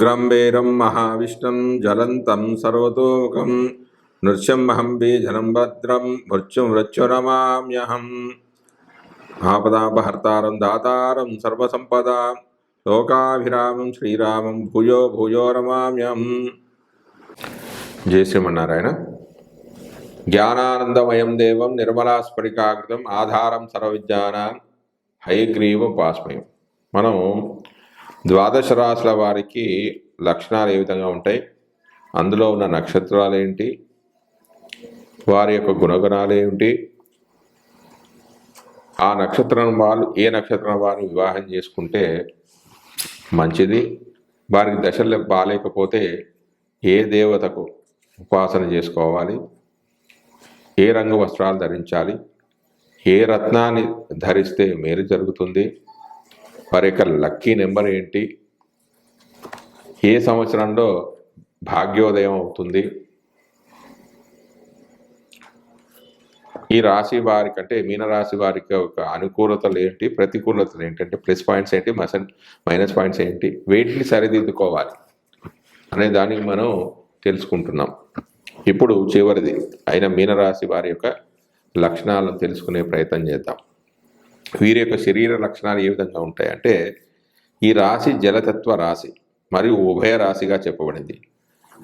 గ్రంభేరం మహావిష్ణం జలంతం సర్వతోముఖం నృత్యమహం బీజనం భద్రం మృత్యుం మృత్యురమామ్యహం ఆపదాపహర్తారం దాతారం సర్వసంపద లోకాభిరామం శ్రీరామం భూయో భూయో రమామ్యం జయ శ్రీమన్నారాయణ జ్ఞానానందమయం దేవం నిర్మలాస్ఫటికాకృతం ఆధారం సర్వవిజ్ఞాన హయగ్రీవ పాస్మయం మనం ద్వాదశ రాశుల వారికి లక్షణాలు ఏ విధంగా ఉంటాయి? అందులో ఉన్న నక్షత్రాలు ఏంటి? వారి యొక్క గుణగణాలు ఏమిటి ఆ నక్షత్రం వాళ్ళు ఏ నక్షత్రం వారు వివాహం చేసుకుంటే మంచిది? వారికి దశలు బాగాలేకపోతే ఏ దేవతకు ఉపాసన చేసుకోవాలి? ఏ రంగు వస్త్రాలు ధరించాలి? ఏ రత్నాన్ని ధరిస్తే మేలు జరుగుతుంది? వారి యొక్క లక్కీ నెంబర్ ఏంటి? ఏ సంవత్సరంలో భాగ్యోదయం అవుతుంది? ఈ రాశి వారికి అంటే మీనరాశి వారికి ఒక అనుకూలతలు ఏంటి? ప్రతికూలతలు ఏంటంటే ప్లస్ పాయింట్స్ ఏంటి? మసన్ మైనస్ పాయింట్స్ ఏంటి? వేటిని సరిదిద్దుకోవాలి అనే దానికి మనం తెలుసుకుంటున్నాం. ఇప్పుడు చివరిది అయిన మీనరాశి వారి యొక్క లక్షణాలను తెలుసుకునే ప్రయత్నం చేద్దాం. వీరి యొక్క శరీర లక్షణాలు ఏ విధంగా ఉంటాయంటే ఈ రాశి జలతత్వ రాశి మరియు ఉభయ రాశిగా చెప్పబడింది.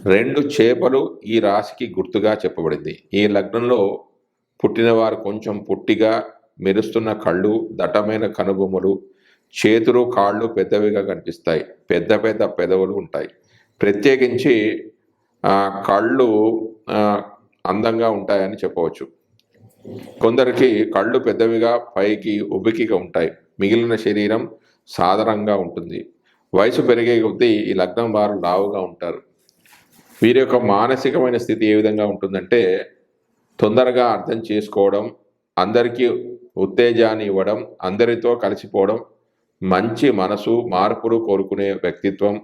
రెండు చేపలు ఈ రాశికి గుర్తుగా చెప్పబడింది. ఈ లగ్నంలో పుట్టినవారు కొంచెం పుట్టిగా మెరుస్తున్న కళ్ళు దట్టమైన కనుబొమ్మలు చేతులు కాళ్ళు పెద్దవిగా కనిపిస్తాయి. పెద్ద పెద్ద పెదవులు ఉంటాయి. ప్రత్యేకించి కళ్ళు అందంగా ఉంటాయని చెప్పవచ్చు. కొందరికి కళ్ళు పెద్దవిగా పైకి ఉబికిగా ఉంటాయి. మిగిలిన శరీరం సాధారణంగా ఉంటుంది. వయసు పెరిగే కొద్దీ ఈ లగ్నం వారు లావుగా ఉంటారు. వీరి యొక్క మానసికమైన స్థితి ఏ విధంగా ఉంటుందంటే తొందరగా అర్థం చేసుకోవడం అందరికీ ఉత్తేజాన్ని ఇవ్వడం అందరితో కలిసిపోవడం మంచి మనసు మార్పులు కోరుకునే వ్యక్తిత్వం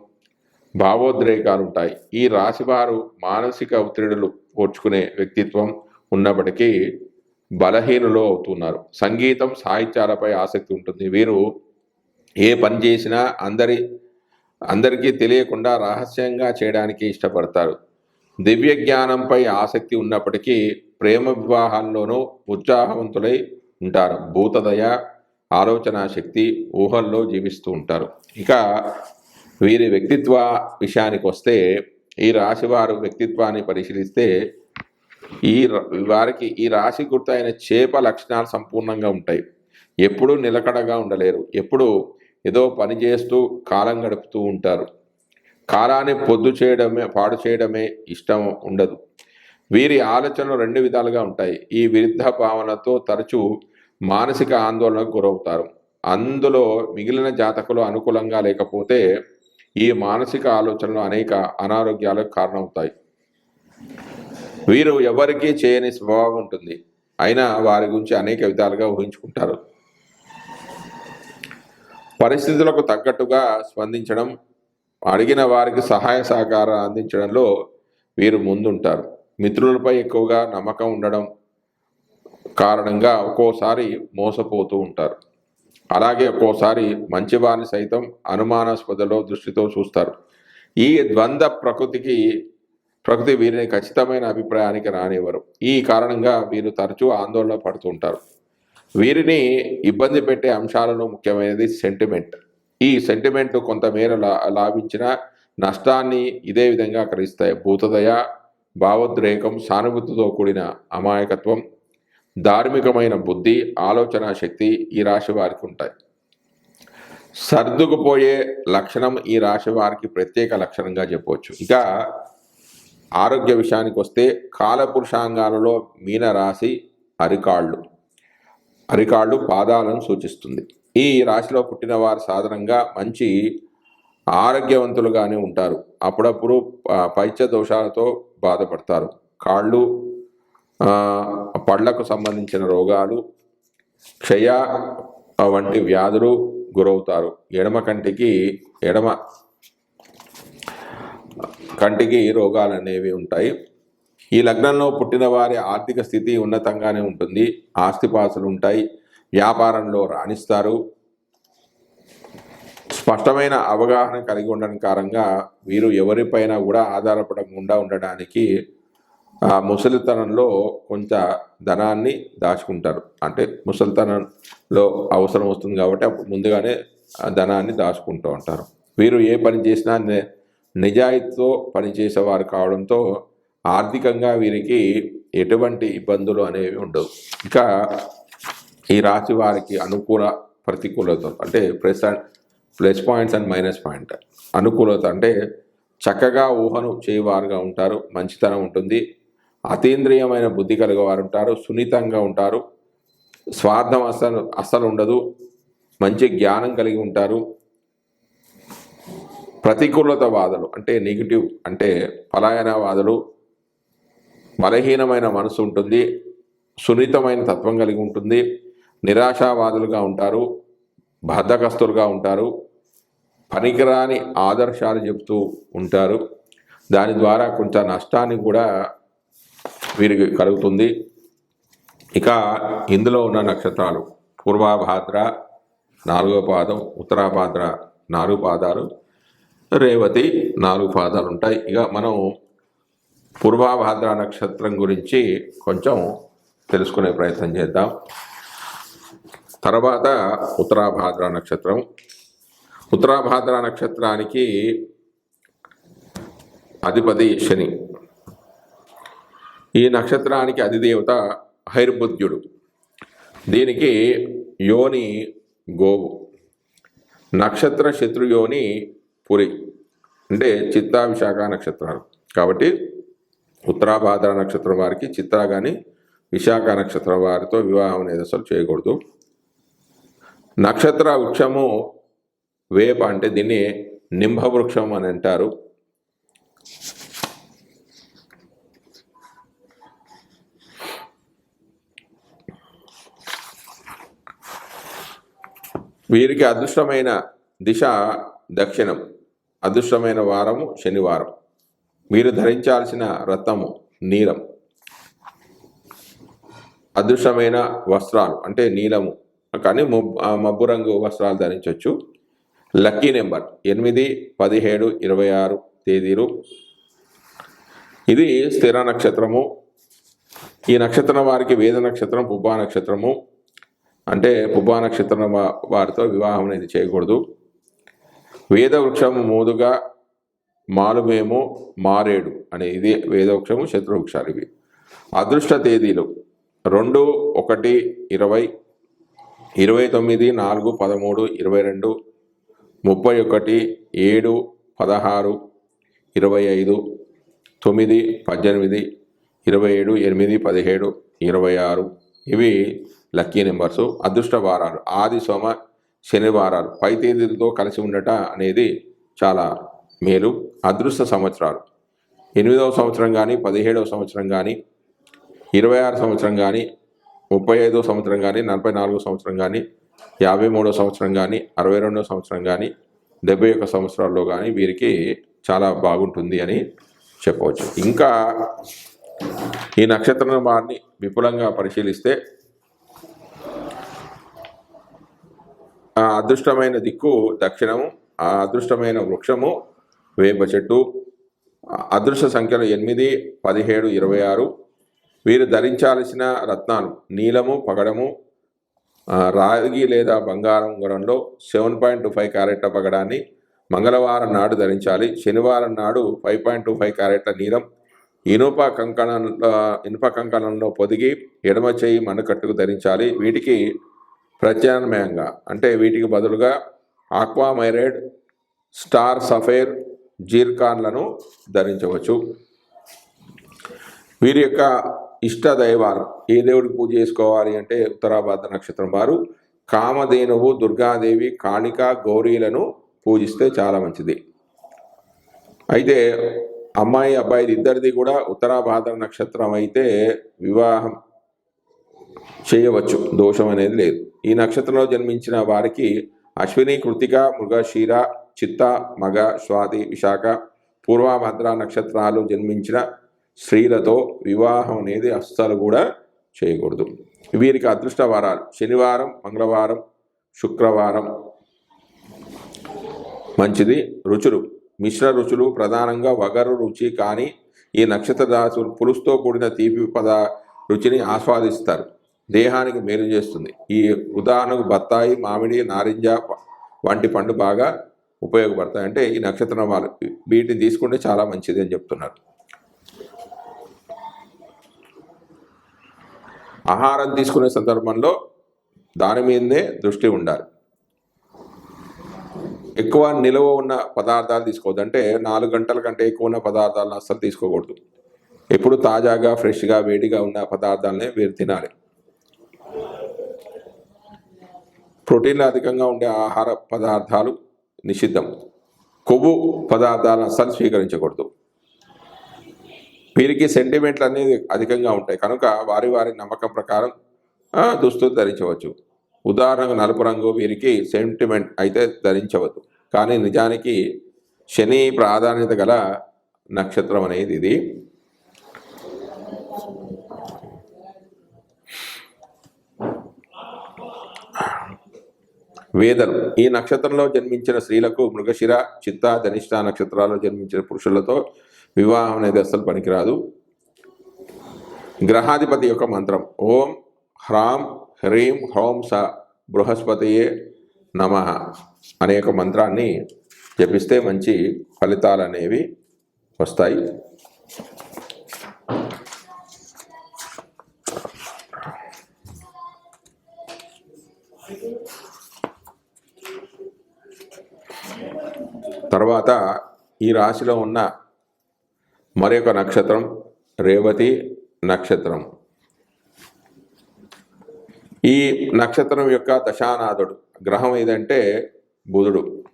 భావోద్రేకాలు ఉంటాయి. ఈ రాశివారు మానసిక ఒత్తిడులు ఓర్చుకునే వ్యక్తిత్వం ఉన్నప్పటికీ బలహీనులు అవుతున్నారు. సంగీతం సాహిత్యాలపై ఆసక్తి ఉంటుంది. వీరు ఏ పని చేసినా అందరి అందరికీ తెలియకుండా రహస్యంగా చేయడానికి ఇష్టపడతారు. దివ్య జ్ఞానంపై ఆసక్తి ఉన్నప్పటికీ ప్రేమ వివాహాల్లోనూ ఉత్సాహవంతులై ఉంటారు. భూతదయ ఆలోచన శక్తి ఊహల్లో జీవిస్తూ ఉంటారు. ఇక వీరి వ్యక్తిత్వ విషయానికి వస్తే ఈ రాశి వారు వ్యక్తిత్వాన్ని పరిశీలిస్తే ఈ వారికి ఈ రాశి గుర్తు అయిన చేప లక్షణాలు సంపూర్ణంగా ఉంటాయి. ఎప్పుడూ నిలకడగా ఉండలేరు. ఎప్పుడు ఏదో పని చేస్తూ కాలం గడుపుతూ ఉంటారు. కాలాన్ని పొద్దు చేయడమే పాడు చేయడమే ఇష్టం ఉండదు. వీరి ఆలోచనలు రెండు విధాలుగా ఉంటాయి. ఈ విరుద్ధ భావనతో తరచూ మానసిక ఆందోళనకు గురవుతారు. అందులో మిగిలిన జాతకులు అనుకూలంగా లేకపోతే ఈ మానసిక ఆలోచనలు అనేక అనారోగ్యాలకు కారణమవుతాయి. వీరు ఎవరికీ చేయని స్వభావం ఉంటుంది. అయినా వారి గురించి అనేక విధాలుగా ఊహించుకుంటారు. పరిస్థితులకు తగ్గట్టుగా స్పందించడం అడిగిన వారికి సహాయ సహకారం అందించడంలో వీరు ముందుంటారు. మిత్రులపై ఎక్కువగా నమ్మకం ఉండడం కారణంగా ఒక్కోసారి మోసపోతూ ఉంటారు. అలాగే ఒక్కోసారి మంచివారిని సైతం అనుమానాస్పదలో దృష్టితో చూస్తారు. ఈ ద్వంద్వ ప్రకృతికి ప్రకృతి వీరిని ఖచ్చితమైన అభిప్రాయానికి రానివ్వరు. ఈ కారణంగా వీరు తరచూ ఆందోళన పడుతుంటారు. వీరిని ఇబ్బంది పెట్టే అంశాలలో ముఖ్యమైనది సెంటిమెంట్ ఈ సెంటిమెంట్ కొంతమేర లా లాభించిన నష్టాన్ని ఇదే విధంగా కలిగిస్తాయి భూతదయ భావోద్రేకం సానుభూతితో కూడిన అమాయకత్వం ధార్మికమైన బుద్ధి ఆలోచన శక్తి ఈ రాశి వారికి ఉంటాయి. సర్దుకుపోయే లక్షణం ఈ రాశి వారికి ప్రత్యేక లక్షణంగా చెప్పవచ్చు. ఇక ఆరోగ్య విషయానికి వస్తే కాలపురుషాంగాలలో మీన రాశి అరికాళ్ళు. అరికాళ్ళు పాదాలను సూచిస్తుంది. ఈ రాశిలో పుట్టిన వారు సాధారణంగా మంచి ఆరోగ్యవంతులుగానే ఉంటారు. అప్పుడప్పుడు ఆ, పైత్య దోషాలతో బాధపడతారు. కాళ్ళు పళ్ళకు సంబంధించిన రోగాలు క్షయ వంటి వ్యాధులు గురవుతారు. ఎడమ కంటికి ఎడమ కంటికి రోగాలు అనేవి ఉంటాయి. ఈ లగ్నంలో పుట్టిన వారి ఆర్థిక స్థితి ఉన్నతంగానే ఉంటుంది. ఆస్తిపాస్తులు ఉంటాయి. వ్యాపారంలో రాణిస్తారు. స్పష్టమైన అవగాహన కలిగి ఉండడం కారణంగా వీరు ఎవరిపైన కూడా ఆధారపడకుండా ఉండడానికి ఆ ముసలితనంలో కొంత ధనాన్ని దాచుకుంటారు. అంటే ముసలితనంలో అవసరం వస్తుంది కాబట్టి ముందుగానే ఆ ధనాన్ని దాచుకుంటూ ఉంటారు. వీరు ఏ పని చేసినా నిజాయితీతో పనిచేసేవారు కావడంతో ఆర్థికంగా వీరికి ఎటువంటి ఇబ్బందులు అనేవి ఉండవు. ఇంకా ఈ రాశి వారికి అనుకూల ప్రతికూలత అంటే plus and plus points and minus point. అనుకూలత అంటే చక్కగా ఊహను చేయవారుగా ఉంటారు మంచితనం ఉంటుంది అతీంద్రియమైన బుద్ధి కలిగేవారు ఉంటారు సున్నితంగా ఉంటారు స్వార్థం అసలు అస్సలు ఉండదు మంచి జ్ఞానం కలిగి ఉంటారు ప్రతికూలత వాదులు అంటే నెగిటివ్ అంటే పలాయనవాదులు బలహీనమైన మనసు ఉంటుంది సున్నితమైన తత్వం కలిగి ఉంటుంది నిరాశావాదులుగా ఉంటారు బద్ధకస్తులుగా ఉంటారు పనికిరాని ఆదర్శాలు చెప్తూ ఉంటారు. దాని ద్వారా కొంత నష్టాన్ని కూడా వీరికి కలుగుతుంది. ఇక ఇందులో ఉన్న నక్షత్రాలు పూర్వాభాద్ర నాలుగో పాదం ఉత్తరాభాద్ర నాలుగు పాదాలు రేవతి నాలుగు పాదాలు ఉంటాయి ఇక మనం పూర్వాభాద్ర నక్షత్రం గురించి కొంచెం తెలుసుకునే ప్రయత్నం చేద్దాం. తర్వాత ఉత్తరాభాద్ర నక్షత్రం. ఉత్తరాభాద్ర నక్షత్రానికి అధిపతి శని. ఈ నక్షత్రానికి అధిదేవత హైర్బుద్ధ్యుడు దీనికి యోని గోవు. నక్షత్ర శత్రుయోని పురి అంటే చిత్తా విశాఖ నక్షత్రాలు. కాబట్టి ఉత్తరాభాద్ర నక్షత్రం వారికి చిత్ర కానీ విశాఖ నక్షత్రం వారితో వివాహం అనేది అసలు చేయకూడదు. నక్షత్ర వృక్షము వేప అంటే దీన్ని నింబ వృక్షం అని అంటారు. వీరికి అదృష్టమైన దిశ దక్షిణం. అదృష్టమైన వారము శనివారం. మీరు ధరించాల్సిన రత్నము నీలం. అదృష్టమైన వస్త్రాలు అంటే నీలము. కానీ మబ్బు రంగు వస్త్రాలు ధరించవచ్చు లక్కీ నెంబర్ ఎనిమిది పదిహేడు ఇరవై ఆరు తేదీలు. ఇది స్థిర నక్షత్రము. ఈ నక్షత్రం వారికి వేద నక్షత్రం పుబ్బా నక్షత్రము. అంటే పుబ్బా నక్షత్రం వారితో వివాహం అనేది చేయకూడదు. వేదవృక్షము మోదుగా మాలుమేమో మారేడు అనే ఇది వేదవృక్షము శత్రువృక్షాలు ఇవి. అదృష్ట తేదీలు రెండు ఒకటి ఇరవై ఇరవై తొమ్మిది నాలుగు పదమూడు ఇరవై రెండు ముప్పై ఒకటి ఏడు పదహారు ఇరవై ఐదు తొమ్మిది పద్దెనిమిది ఇరవై ఏడు ఎనిమిది పదిహేడు ఇరవై ఆరు. ఇవి లక్కీ నెంబర్సు. అదృష్ట వారాలు. ఆది సోమ శనివారాలు పై తేదీలతో కలిసి ఉండట అనేది చాలా మేలు. అదృష్ట సంవత్సరాలు. ఎనిమిదవ సంవత్సరం కానీ పదిహేడవ సంవత్సరం కానీ ఇరవై ఆరు సంవత్సరం కానీ ముప్పై ఐదో సంవత్సరం కానీ నలభై నాలుగో సంవత్సరం కానీ యాభై మూడో సంవత్సరం కానీ అరవై రెండో సంవత్సరం కానీ డెబ్బై ఒక్క సంవత్సరాల్లో కానీ వీరికి చాలా బాగుంటుంది అని చెప్పవచ్చు. ఇంకా ఈ నక్షత్రం వారిని విపులంగా పరిశీలిస్తే ఆ అదృష్టమైన దిక్కు దక్షిణము ఆ అదృష్టమైన వృక్షము వేప చెట్టు అదృష్ట సంఖ్యలు ఎనిమిది పదిహేడు ఇరవై ఆరు. వీరు ధరించాల్సిన రత్నాలు నీలము పగడము రాగి లేదా బంగారం గుణంలో సెవెన్ పాయింట్ టూ ఫైవ్ క్యారెట్ల పగడాన్ని మంగళవారం నాడు ధరించాలి. శనివారం నాడు ఫైవ్ పాయింట్ టూ ఫైవ్ క్యారెట్ల నీలం ఇనుప కంకణంలో ఇనుప కంకణంలో పొదిగి ఎడమ చేయి మణకట్టుకు ధరించాలి. వీటికి ప్రత్యామ్నాయంగా. అంటే వీటికి బదులుగా ఆక్వామైరైడ్ స్టార్ సఫైర్ జీర్కాన్లను ధరించవచ్చు. వీరి యొక్క ఇష్ట దైవాలు. ఏ దేవుడికి పూజ చేసుకోవాలి అంటే ఉత్తరాభాద్ర నక్షత్రం వారు. కామధేనువు దుర్గాదేవి కాళిక గౌరీలను పూజిస్తే చాలా మంచిది. అయితే అమ్మాయి అబ్బాయి ఇద్దరిది కూడా ఉత్తరాభాద్ర నక్షత్రం అయితే వివాహం చేయవచ్చు. దోషం అనేది లేదు. ఈ నక్షత్రంలో జన్మించిన వారికి అశ్విని కృతిక మృగశీర చిత్త మగ స్వాతి విశాఖ పూర్వభద్ర నక్షత్రాలు జన్మించిన స్త్రీలతో వివాహం అనేది అస్సలు కూడా చేయకూడదు. వీరికి అదృష్ట వారాలు. శనివారం మంగళవారం శుక్రవారం మంచిది. రుచులు. మిశ్ర రుచులు ప్రధానంగా వగరు రుచి కానీ ఈ నక్షత్ర రాశులు పులుసుతో కూడిన తీపి పద రుచిని ఆస్వాదిస్తారు. దేహానికి మేలు చేస్తుంది. ఈ ఉదాహరణకు బత్తాయి మామిడి నారింజ వంటి పండు బాగా ఉపయోగపడతాయి. అంటే ఈ నక్షత్రం వాళ్ళు వీటిని తీసుకుంటే చాలా మంచిది అని చెప్తున్నారు. ఆహారం తీసుకునే సందర్భంలో దాని మీదనే దృష్టి ఉండాలి. ఎక్కువ నిలువ ఉన్న పదార్థాలు తీసుకోవద్దు. అంటే నాలుగు గంటల కంటే ఎక్కువ ఉన్న పదార్థాలను అస్సలు తీసుకోకూడదు. ఎప్పుడు తాజాగా ఫ్రెష్గా వేడిగా ఉన్న పదార్థాలనే మీరు తినాలి. ప్రోటీన్లు అధికంగా ఉండే ఆహార పదార్థాలు నిషిద్ధం. కొవ్వు పదార్థాలను అస్సలు స్వీకరించకూడదు. వీరికి సెంటిమెంట్లు అనేది అధికంగా ఉంటాయి. కనుక వారి వారి నమ్మకం ప్రకారం దుస్తులు ధరించవచ్చు. ఉదాహరణకు నలుపు రంగు వీరికి సెంటిమెంట్ అయితే ధరించవద్దు. కానీ నిజానికి శని ప్రాధాన్యత గల నక్షత్రం అనేది ఇది. వేదం. ఈ నక్షత్రంలో జన్మించిన స్త్రీలకు మృగశిర చిత్త ధనిష్ట నక్షత్రాల్లో జన్మించిన పురుషులతో వివాహం అనేది అస్సలు పనికిరాదు. గ్రహాధిపతి యొక్క మంత్రం. ఓం హ్రాం హ్రీం హ్రౌం స బృహస్పతియే నమ అనే ఒక మంత్రాన్ని జపిస్తే మంచి ఫలితాలు అనేవి వస్తాయి. తర్వాత ఈ రాశిలో ఉన్న మరొక నక్షత్రం రేవతి నక్షత్రం. ఈ నక్షత్రం యొక్క దశానాథుడు. గ్రహం ఏదంటే బుధుడు.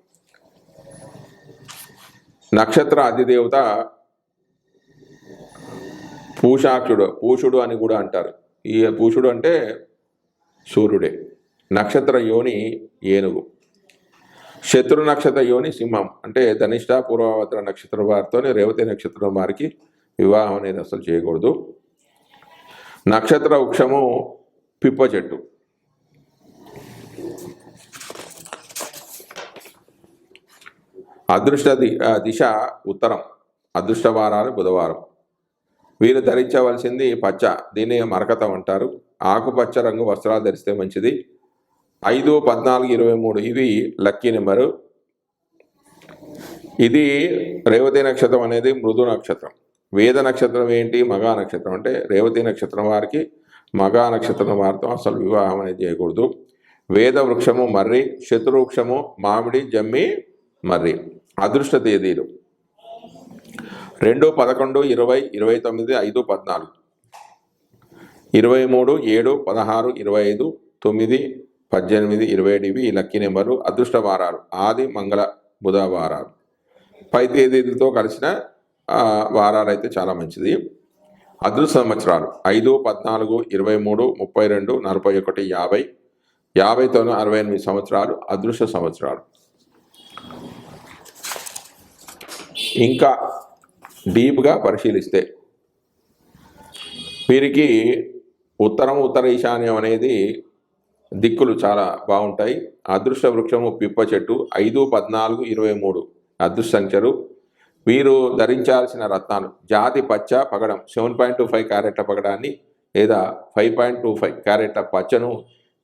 నక్షత్ర అధిదేవత పూషాక్షుడు పూషుడు అని కూడా అంటారు. ఈ పూషుడు అంటే సూర్యుడే. నక్షత్ర యోని ఏనుగు. శత్రు నక్షత్ర యోని సింహం. అంటే ధనిష్ట పూర్వవత్ర నక్షత్రం వారితోనే రేవతి నక్షత్రం వారికి వివాహం అనేది అసలు చేయకూడదు. నక్షత్ర వృక్షము పిప్ప చెట్టు. అదృష్ట ది దిశ ఉత్తరం. అదృష్టవారాలు బుధవారం. వీరు ధరించవలసింది పచ్చ. దీన్ని మరకతం అంటారు. ఆకుపచ్చ రంగు వస్త్రాలు ధరిస్తే మంచిది. ఐదు పద్నాలుగు ఇరవై మూడు. ఇవి లక్కీ నెంబరు. ఇది రేవతి నక్షత్రం అనేది మృదు నక్షత్రం. వేద నక్షత్రం ఏంటి? మగా నక్షత్రం. అంటే రేవతి నక్షత్రం వారికి మగా నక్షత్రం వారితో అసలు వివాహం అనేది చేయకూడదు. వేద వృక్షము మర్రి శత్రువృక్షము మామిడి జమ్మి మర్రి. అదృష్ట తేదీలు. రెండు పదకొండు ఇరవై ఇరవై తొమ్మిది ఐదు పద్నాలుగు. ఇరవై మూడు ఏడు పదహారు ఇరవై ఐదు తొమ్మిది పద్దెనిమిది ఇరవై ఏడు ఈ లక్కీ నెంబరు అదృష్ట వారాలు ఆది మంగళ బుధవారాలు. పై తేదీలతో కలిసిన వారాలు అయితే చాలా మంచిది. అదృష్ట సంవత్సరాలు. ఐదు పద్నాలుగు ఇరవై మూడు ముప్పై రెండు నలభై ఒకటి యాభై. యాభై తొమ్మిది అరవై ఎనిమిది సంవత్సరాలు అదృష్ట సంవత్సరాలు. ఇంకా డీప్గా పరిశీలిస్తే వీరికి ఉత్తరం ఉత్తర ఈశాన్యం అనేది దిక్కులు చాలా బాగుంటాయి. అదృష్ట వృక్షము పిప్ప చెట్టు ఐదు పద్నాలుగు ఇరవై మూడు. అదృష్ట సంఖ్యలు వీరు ధరించాల్సిన రత్నాలు. జాతి పచ్చ పగడం. సెవెన్ పాయింట్ టూ ఫైవ్ క్యారెట్ల పగడాన్ని లేదా ఫైవ్ పాయింట్ టూ ఫైవ్ క్యారెట్ల పచ్చను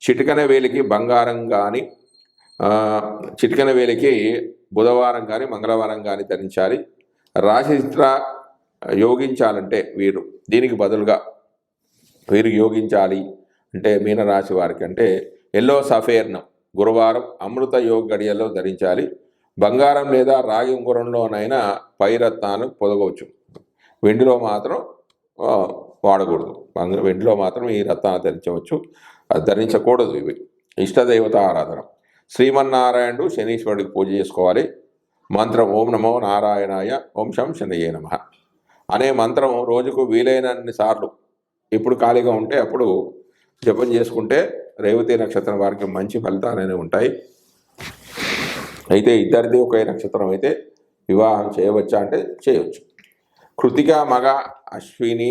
చిటికన వేలికి బంగారం కానీ చిటికన వేలికి బుధవారం కానీ మంగళవారం కానీ ధరించాలి. రాశిచిత్ర యోగించాలంటే వీరు. దీనికి బదులుగా వీరు యోగించాలి. అంటే మీనరాశి వారికి అంటే ఎల్లో సఫేర్ను గురువారం అమృత యోగ గడియల్లో ధరించాలి. బంగారం లేదా రాగి ఉంగరంలోనైనా పైరత్నాలు పొదగవచ్చు. వెండిలో మాత్రం వాడకూడదు. వెండిలో మాత్రం ఈ రత్నాలు ధరించవచ్చు. అది ధరించకూడదు ఇవి. ఇష్టదేవత ఆరాధన. శ్రీమన్నారాయణుడు శనీశ్వరుడికి పూజ చేసుకోవాలి. మంత్రం ఓం నమో నారాయణాయ ఓం శం నమ. అనే మంత్రం రోజుకు వీలైనన్ని సార్లు ఇప్పుడు ఖాళీగా ఉంటే అప్పుడు జపం చేసుకుంటే రేవతి నక్షత్రం వారికి మంచి ఫలితాలు అనేవి ఉంటాయి. అయితే ఇద్దరిది ఒకే నక్షత్రం అయితే వివాహం చేయవచ్చా అంటే చేయవచ్చు కృతిక మగ అశ్విని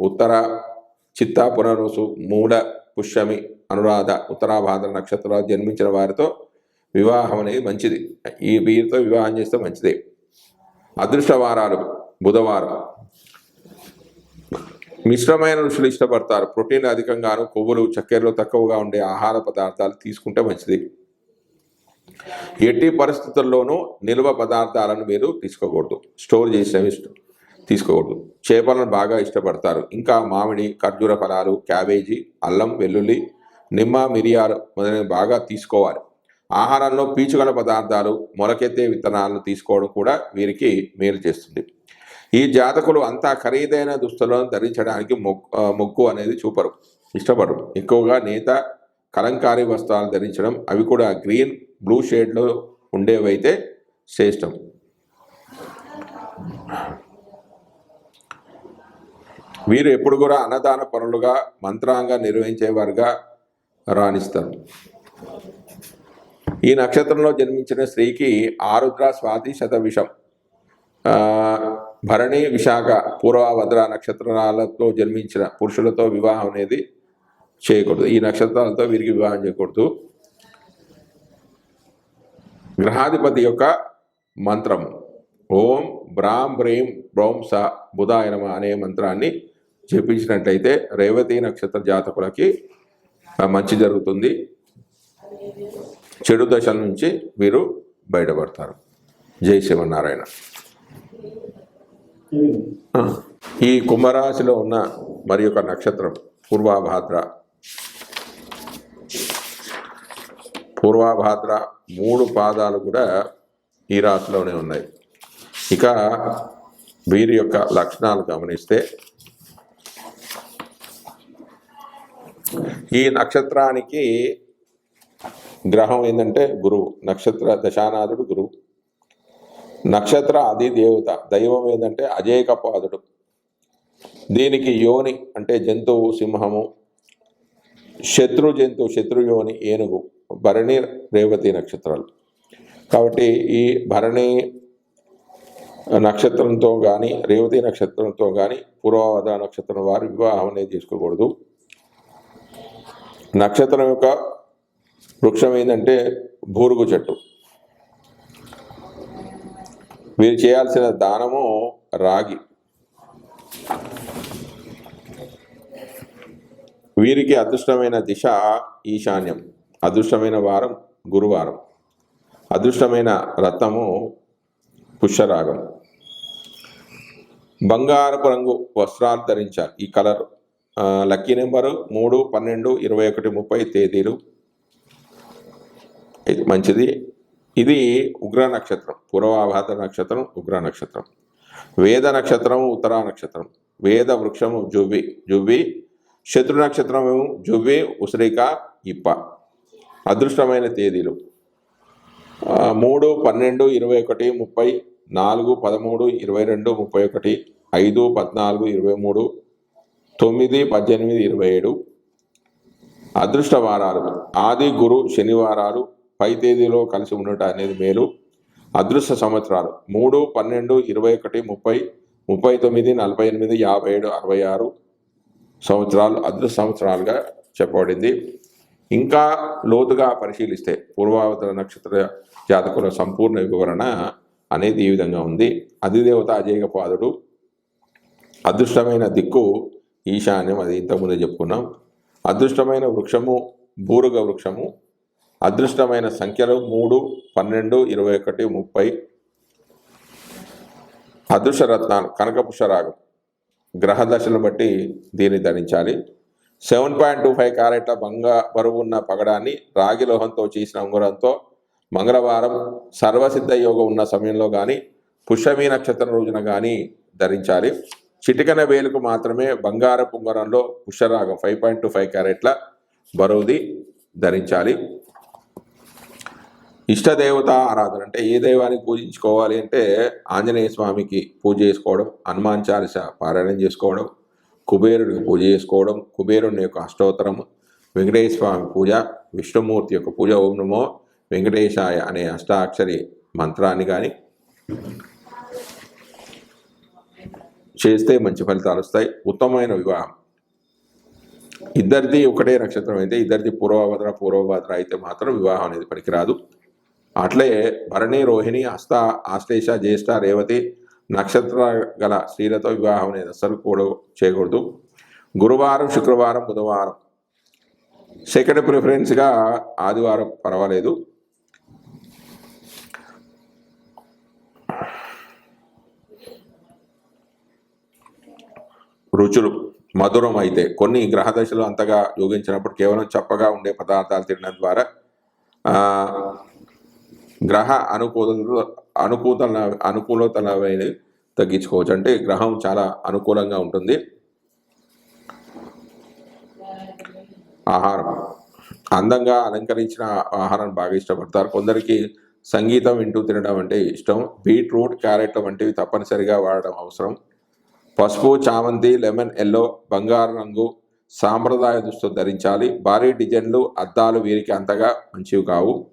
ఉత్తర చిత్త పునరుసు మూల పుష్యమి అనురాధ ఉత్తరాభాద్ర నక్షత్రాలు జన్మించిన వారితో వివాహం అనేది మంచిది. ఈ వీరితో వివాహం చేస్తే మంచిదే. అదృష్టవారాలు బుధవారం. మిశ్రమైన రుచులు ఇష్టపడతారు. ప్రోటీన్ అధికంగాను కొవ్వులు చక్కెరలు తక్కువగా ఉండే ఆహార పదార్థాలు తీసుకుంటే మంచిది. ఎట్టి పరిస్థితుల్లోనూ నిల్వ పదార్థాలను మీరు తీసుకోకూడదు. స్టోర్ చేసినవి తీసుకోకూడదు. చేపలను బాగా ఇష్టపడతారు. ఇంకా మామిడి ఖర్జూర ఫలాలు క్యాబేజీ అల్లం వెల్లుల్లి నిమ్మ మిరియాలు మొదలైనవి బాగా తీసుకోవాలి. ఆహారంలో పీచుగల పదార్థాలు మొలకెత్తే విత్తనాలను తీసుకోవడం కూడా వీరికి మేలు చేస్తుంది. ఈ జాతకులు అంతా ఖరీదైన దుస్తులను ధరించడానికి మొక్కు మొక్కు అనేది చూపరు ఇష్టపడరు. ఎక్కువగా నేత కలంకారీ వస్త్రాలు ధరించడం అవి కూడా గ్రీన్ బ్లూ షేడ్లో ఉండేవైతే శ్రేష్టం. వీరు ఎప్పుడు కూడా అన్నదాన పనులుగా మంత్రాంగా నిర్వహించేవారుగా రాణిస్తారు. ఈ నక్షత్రంలో జన్మించిన స్త్రీకి ఆరుద్ర స్వాతి శతవిషం. భరణి విశాఖ పూర్వభద్ర నక్షత్రాలతో జన్మించిన పురుషులతో వివాహం అనేది చేయకూడదు. ఈ నక్షత్రాలతో వీరికి వివాహం చేయకూడదు. గ్రహాధిపతి యొక్క మంత్రం. ఓం బ్రాం బ్రీం బ్రౌం స బుధాయనమ అనే మంత్రాన్ని జపించినట్లయితే రేవతి నక్షత్ర జాతకులకి మంచి జరుగుతుంది. చెడు దశల నుంచి వీరు బయటపడతారు. జై శివనారాయణ ఈ కుంభరాశిలో ఉన్న మరి యొక్క నక్షత్రం పూర్వాభాద్ర. పూర్వాభాద్ర మూడు పాదాలు కూడా ఈ రాశిలోనే ఉన్నాయి. ఇక వీరి యొక్క లక్షణాలు గమనిస్తే ఈ నక్షత్రానికి గ్రహం ఏంటంటే గురువు. నక్షత్ర దశానాథుడు గురువు. నక్షత్ర అది దేవత. దైవం ఏంటంటే అజేకపాదుడు దీనికి యోని అంటే జంతువు సింహము శత్రు జంతువు శత్రు యోని ఏనుగు భరణి రేవతి నక్షత్రాలు. కాబట్టి ఈ భరణి నక్షత్రంతో కానీ రేవతి నక్షత్రంతో కానీ పూర్వవద నక్షత్రం వారు వివాహం అనేది చేసుకోకూడదు. నక్షత్రం యొక్క వృక్షం ఏంటంటే భూరుగు చెట్టు. వీరు చేయాల్సిన దానము రాగి. వీరికి అదృష్టమైన దిశ ఈశాన్యం. అదృష్టమైన వారం గురువారం. అదృష్టమైన రత్నము పుష్యరాగం. బంగారపు రంగు వస్త్రాలు ధరించాలి. ఈ కలర్ లక్కీ నెంబరు మూడు పన్నెండు ఇరవై ఒకటి ముప్పై తేదీలు. మంచిది. ఇది ఉగ్ర నక్షత్రం పూర్వాభాద నక్షత్రం ఉగ్ర నక్షత్రం. వేద నక్షత్రం ఉత్తరా నక్షత్రం. వేద వృక్షము జువ్వి. జువ్వి శత్రు నక్షత్రము జువ్వి ఉసిరిక ఇప్ప. అదృష్టమైన తేదీలు. మూడు పన్నెండు ఇరవై ఒకటి ముప్పై నాలుగు పదమూడు ఇరవై రెండు ముప్పై ఒకటి ఐదు పద్నాలుగు ఇరవై మూడు తొమ్మిది పద్దెనిమిది ఇరవై ఏడు. అదృష్ట వారాలు ఆది గురు శనివారాలు. పై తేదీలో కలిసి ఉండటం అనేది మేలు. అదృష్ట సంవత్సరాలు మూడు పన్నెండు ఇరవై ఒకటి ముప్పై ముప్పై తొమ్మిది నలభై ఎనిమిది యాభై ఏడు అరవై ఆరు సంవత్సరాలు అదృష్ట సంవత్సరాలుగా చెప్పబడింది. ఇంకా లోతుగా పరిశీలిస్తే పూర్వావతర నక్షత్ర జాతకుల సంపూర్ణ వివరణ అనేది ఈ విధంగా ఉంది. అధిదేవత అజేయపాదుడు. అదృష్టమైన దిక్కు ఈశాన్యం అది ఇంతకుముందే చెప్పుకున్నాం. అదృష్టమైన వృక్షము బూరుగ వృక్షము అదృష్టమైన సంఖ్యలు మూడు పన్నెండు ఇరవై ఒకటి ముప్పై. అదృష్టరత్నాలు కనకపుష్పరాగం. గ్రహ దశలను బట్టి దీన్ని ధరించాలి. సెవెన్ పాయింట్ టూ ఫైవ్ క్యారెట్ల బంగా బరువు ఉన్న పగడాన్ని రాగి లోహంతో చేసిన ఉంగరంతో మంగళవారం సర్వసిద్ధ యోగం ఉన్న సమయంలో కానీ పుష్యమి నక్షత్రం రోజున కానీ ధరించాలి. చిటికన వేలుకు మాత్రమే బంగారపు ఉంగరంలో పుష్యరాగం ఫైవ్ పాయింట్ టూ ఫైవ్ క్యారెట్ల బరువుది ధరించాలి. ఇష్టదేవత ఆరాధన అంటే ఏ దైవానికి పూజించుకోవాలి అంటే ఆంజనేయ స్వామికి పూజ చేసుకోవడం హనుమాన్ చాలీస పారాయణం చేసుకోవడం కుబేరుడికి పూజ చేసుకోవడం కుబేరుని యొక్క అష్టోత్తరం వెంకటేశ్వర స్వామి పూజ విష్ణుమూర్తి యొక్క పూజ ఓం నమో వెంకటేశాయ అనే అష్టాక్షరి మంత్రాన్ని కానీ చేస్తే మంచి ఫలితాలు వస్తాయి. ఉత్తమమైన వివాహం. ఇద్దరిది ఒకటే నక్షత్రం అయితే ఇద్దరిది పూర్వభద్ర పూర్వభద్ర అయితే మాత్రం వివాహం అనేది పనికిరాదు. అట్లే భరణి రోహిణి హస్త ఆశ్లేష జ్యేష్ఠ రేవతి నక్షత్ర గల స్త్రీలతో వివాహం అనేది అస్సలు కూడా చేయకూడదు. గురువారం శుక్రవారం బుధవారం. సెకండ్ ప్రిఫరెన్స్గా ఆదివారం పర్వాలేదు. రుచులు మధురం అయితే కొన్ని గ్రహ దశలు అంతగా యోగించినప్పుడు కేవలం చప్పగా ఉండే పదార్థాలు తినడం ద్వారా గ్రహ అనుకూలత అనుకూల అనుకూలతలైనవి తగ్గించుకోవచ్చు. అంటే గ్రహం చాలా అనుకూలంగా ఉంటుంది. ఆహారం. అందంగా అలంకరించిన ఆహారాన్ని బాగా ఇష్టపడతారు. కొందరికి సంగీతం వింటూ తినడం అంటే ఇష్టం. బీట్రూట్ క్యారెట్ వంటివి తప్పనిసరిగా వాడడం అవసరం. పసుపు చామంతి లెమన్ ఎల్లో బంగారు రంగు సాంప్రదాయ దుస్తులు ధరించాలి. భారీ డిజైన్లు అద్దాలు వీరికి అంతగా మంచివి కావు.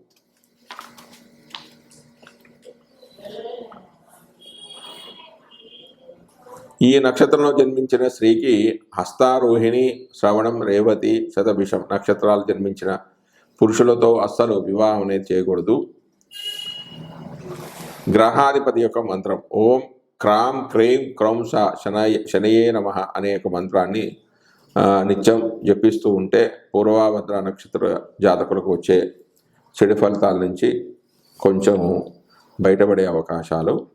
ఈ నక్షత్రంలో జన్మించిన స్త్రీకి హస్తారోహిణి శ్రవణం రేవతి శతభిషం నక్షత్రాలు జన్మించిన పురుషులతో అస్సలు వివాహం అనేది చేయకూడదు. గ్రహాధిపతి యొక్క మంత్రం. ఓం క్రాం క్రీం క్రౌంశ శనయ శనయే నమ అనే ఒక మంత్రాన్ని నిత్యం జపిస్తూ ఉంటే పూర్వాభద్ర నక్షత్ర జాతకులకు వచ్చే చెడు ఫలితాల నుంచి కొంచెం బయటపడే అవకాశాలు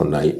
ఉన్నాయి.